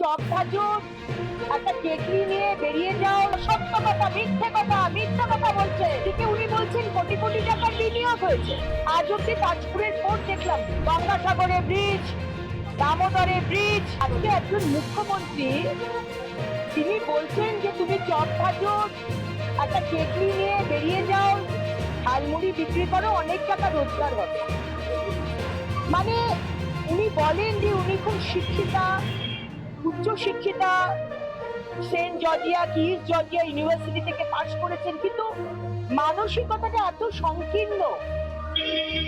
Chop ভাজো, একটা কেকরি নিয়ে বেরিয়ে যাও। সত্য কথা, মিথ্যে কথা মিথ্যে কথা বলছে। এদিকে উনি বলছেন, কোটি কোটি টাকার বিনিয়োগ হয়েছে। আজ অব্দি তাজপুরের পোর্ট দেখলাম। গঙ্গাসাগরে ব্রিজ, দামোদরে ব্রিজ। আজকে একজন মুখ্যমন্ত্রী, তিনি বলছেন যে তুমি চপ ভাজো, একটা কেকরি নিয়ে বেরিয়ে যাও। ঝালমুড়ি বিক্রি করো, অনেক টাকা রোজগার হবে। মানে উনি বলেন যে উনি খুব শিক্ষিতা উচ্চ শিক্ষিতা সেন্ট জর্জিয়া কি ইস্ট জর্জিয়া ইউনিভার্সিটি থেকে পাশ করেছেন, কিন্তু মানসিকতাটা এত সংকীর্ণ।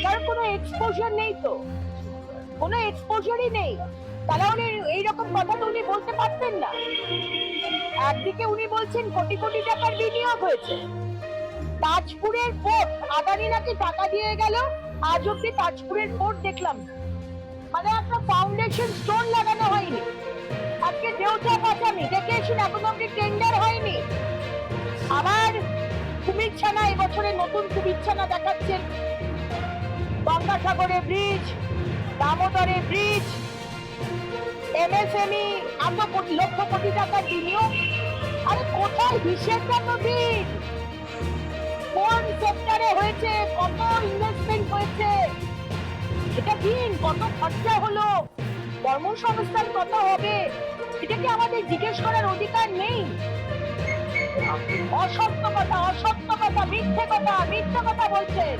তার কোনো এক্সপোজার নেই তো? কোনো এক্সপোজারই নেই। তাহলে উনি এইরকম কথা তো উনি বলতে পারতেন না। একদিকে উনি বলছেন, কোটি কোটি টাকার বিনিয়োগ হয়েছে। তাজপুরের পোর্ট আদানি নাকি টাকা দিয়ে গেল? আজ অব্দি তাজপুরের পোর্ট দেখলাম মানে একটা ফাউন্ডেশন স্টোন এসুন এখন অব্দি টেন্ডার হয়নি। আবার কুমিরছানা এবছরে নতুন কুমিরছানা দেখাচ্ছেন গঙ্গাসাগরে ব্রিজ দামোদরে ব্রিজ এমএসএমই এত কোটি, লক্ষ কোটি টাকার বিনিয়োগ। আরে কোথায় হিসেবটা তো দিন? কোন সেক্টরে হয়েছে? কত ইনভেস্টমেন্ট হয়েছে? এটা দিন, কত খরচা হলো? কর্মসংস্থান কত হবে? এটা কি আমাদের জিজ্ঞেস করার অধিকার নেই? অসত্য কথা অসত্য কথা মিথ্যে কথা মিথ্যে কথা বলছেন।